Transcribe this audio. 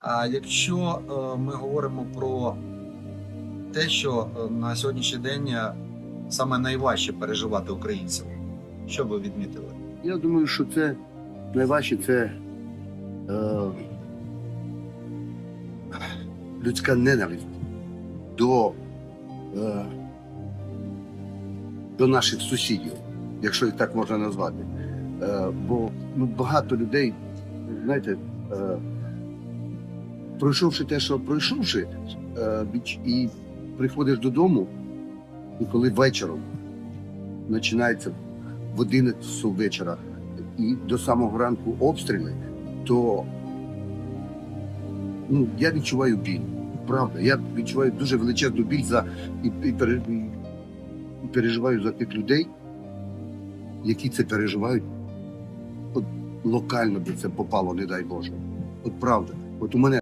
А якщо е, ми говоримо про те, що е, на сьогоднішній день е, саме найважче переживати українцям, що ви відмітили? Я думаю, що це найважче це е, людська ненависть до, е, до наших сусідів, якщо їх так можна назвати. Е, бо ну, багато людей, знаєте, е, пройшовши те, що пройшовши, е, і приходиш додому, і коли вечором починається в 11 вечора і до самого ранку обстріли, то ну, я відчуваю біль. Правда, я відчуваю дуже величезну біль за і, і, пере- і переживаю за тих людей, які це переживають. От локально би це попало, не дай Боже. От правда. От у мене